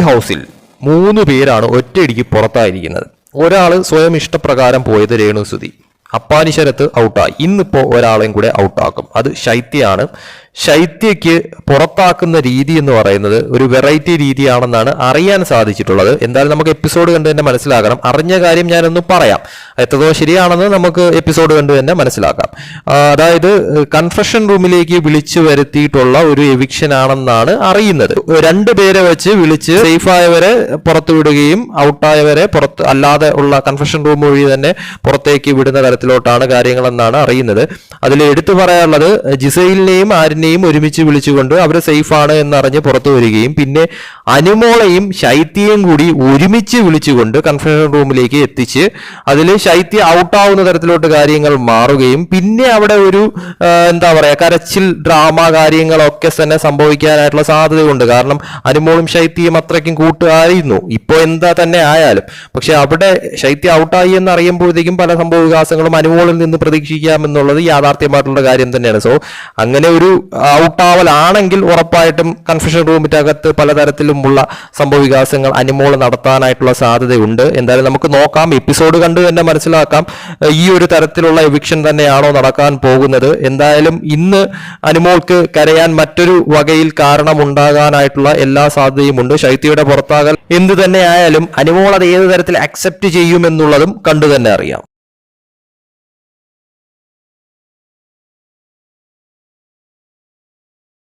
ഹൗസിൽ മൂന്ന് പേരാണ് ഒറ്റയടിക്ക് പുറത്തായിരിക്കുന്നത്. ഒരാൾ സ്വയം ഇഷ്ടപ്രകാരം പോയത് രേണുസുതി. അപ്പാനിശരത്ത് ഔട്ടായി. ഇന്നിപ്പോ ഒരാളെയും കൂടെ ഔട്ടാക്കും. അത് ശൈത്യയാണ്. ശൈത്യയ്ക്ക് പുറത്താക്കുന്ന രീതി എന്ന് പറയുന്നത് ഒരു വെറൈറ്റി രീതിയാണെന്നാണ് അറിയാൻ സാധിച്ചിട്ടുള്ളത്. എന്തായാലും നമുക്ക് എപ്പിസോഡ് കണ്ട് തന്നെ മനസ്സിലാക്കണം അറിഞ്ഞ കാര്യം ഞാനൊന്ന് പറയാം. എത്രത്തോളം ശരിയാണെന്ന് നമുക്ക് എപ്പിസോഡ് കണ്ട് തന്നെ മനസ്സിലാക്കാം. അതായത് കൺഫെഷൻ റൂമിലേക്ക് വിളിച്ചു വരുത്തിയിട്ടുള്ള ഒരു എവിക്ഷൻ ആണെന്നാണ് അറിയുന്നത്. രണ്ടു പേരെ വെച്ച് വിളിച്ച് സേഫായവരെ പുറത്തു വിടുകയും ഔട്ടായവരെ പുറത്ത് അല്ലാതെ ഉള്ള കൺഫെഷൻ റൂം വഴി തന്നെ പുറത്തേക്ക് വിടുന്ന തരത്തിലോട്ടാണ് കാര്യങ്ങളെന്നാണ് അറിയുന്നത്. അതിൽ എടുത്തു പറയാനുള്ളത് ജിസൈലിനെയും ആരിനെയും ഒരുമിച്ച് വിളിച്ചുകൊണ്ട് അവർ സേഫാണ് എന്നറിഞ്ഞ് പുറത്തു വരികയും പിന്നെ അനുമോളെയും ശൈത്യയും കൂടി ഒരുമിച്ച് വിളിച്ചുകൊണ്ട് കൺഫെഷൻ റൂമിലേക്ക് എത്തിച്ച് അതിൽ ശൈത്യ ഔട്ടാവുന്ന തരത്തിലോട്ട് കാര്യങ്ങൾ മാറുകയും പിന്നെ അവിടെ ഒരു എന്താ പറയാ കരച്ചിൽ ഡ്രാമ കാര്യങ്ങളൊക്കെ തന്നെ സംഭവിക്കാനായിട്ടുള്ള സാധ്യതയുണ്ട്. കാരണം അനുമോളും ശൈത്യയും അത്രയ്ക്കും കൂട്ടുകാരായിരുന്നു. ഇപ്പോൾ എന്താ തന്നെ ആയാലും. പക്ഷെ അവിടെ ശൈത്യ ഔട്ടായി എന്ന് അറിയുമ്പോഴത്തേക്കും പല സംഭവ വികാസങ്ങളും അനുമോളിൽ നിന്ന് പ്രതീക്ഷിക്കാമെന്നുള്ളത് യാഥാർത്ഥ്യമായിട്ടുള്ള കാര്യം തന്നെയാണ്. സോ അങ്ങനെ ഒരു ഔട്ടാവലാണെങ്കിൽ ഉറപ്പായിട്ടും കൺഫ്യൂഷൻ റൂമിറ്റകത്ത് പലതരത്തിലുമുള്ള സംഭവ വികാസങ്ങൾ അനുമോൾ നടത്താനായിട്ടുള്ള സാധ്യതയുണ്ട്. എന്തായാലും നമുക്ക് നോക്കാം. എപ്പിസോഡ് കണ്ട് തന്നെ മനസ്സിലാക്കാം. ഈ ഒരു തരത്തിലുള്ള എവിക്ഷൻ തന്നെയാണോ നടക്കാൻ പോകുന്നത്. എന്തായാലും ഇന്ന് അനുമോൾക്ക് കരയാൻ മറ്റൊരു വകയിൽ കാരണമുണ്ടാകാനായിട്ടുള്ള എല്ലാ സാധ്യതയുമുണ്ട്. ശൈത്യയുടെ പുറത്താകൽ എന്ത് തന്നെ ആയാലും അനുമോൾ അത് ഏത് തരത്തിൽ അക്സെപ്റ്റ് ചെയ്യുമെന്നുള്ളതും കണ്ടു തന്നെ അറിയാം.